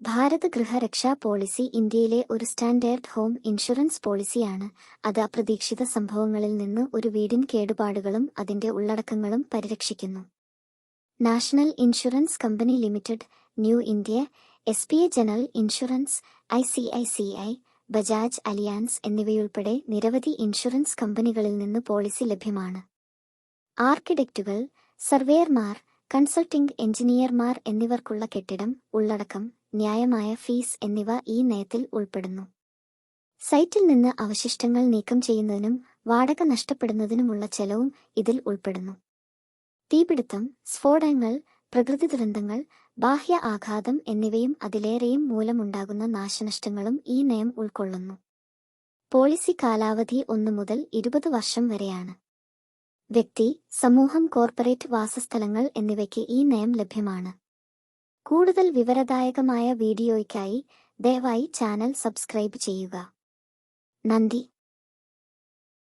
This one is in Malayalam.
ഭാരത് ഗൃഹരക്ഷാ പോളിസി ഇന്ത്യയിലെ ഒരു സ്റ്റാൻഡേർഡ് ഹോം ഇൻഷുറൻസ് പോളിസിയാണ്. അത് അപ്രതീക്ഷിത സംഭവങ്ങളിൽ നിന്ന് ഒരു വീടിൻ കേടുപാടുകളും അതിന്റെ ഉള്ളടക്കങ്ങളും പരിരക്ഷിക്കുന്നു. National insurance company limited new India S P A general insurance I C I C I Bajaj Allianz എന്നിവയുൾപ്പെടെ നിരവധി ഇൻഷുറൻസ് കമ്പനികളിൽ നിന്ന് പോളിസി ലഭ്യമാണ്. ആർക്കിടെക്റ്റുകൾ സർവേയർമാർ കൺസൾട്ടിംഗ് എഞ്ചിനീയർമാർ എന്നിവർക്കുള്ള കെട്ടിടം ഉള്ളടക്കം ന്യായമായ ഫീസ് എന്നിവ ഈ നയത്തിൽ ഉൾപ്പെടുന്നു. സൈറ്റിൽ നിന്ന് അവശിഷ്ടങ്ങൾ നീക്കം ചെയ്യുന്നതിനും വാടക നഷ്ടപ്പെടുന്നതിനുമുള്ള ചെലവും ഇതിൽ ഉൾപ്പെടുന്നു. തീപിടുത്തം സ്ഫോടനങ്ങൾ പ്രകൃതി ദുരന്തങ്ങൾ ബാഹ്യ ആഘാതം എന്നിവയും അതിലേറെയും മൂലമുണ്ടാകുന്ന നാശനഷ്ടങ്ങളും ഈ നയം ഉൾക്കൊള്ളുന്നു. പോളിസി കാലാവധി ഒന്നു മുതൽ ഇരുപത് വർഷം വരെയാണ്. വ്യക്തി സമൂഹം കോർപ്പറേറ്റ് വാസസ്ഥലങ്ങൾ എന്നിവയ്ക്ക് ഈ നയം ലഭ്യമാണ്. കൂടുതൽ വിവരദായകമായ വീഡിയോയ്ക്കായി ദയവായി ചാനൽ സബ്സ്ക്രൈബ് ചെയ്യുക. നന്ദി.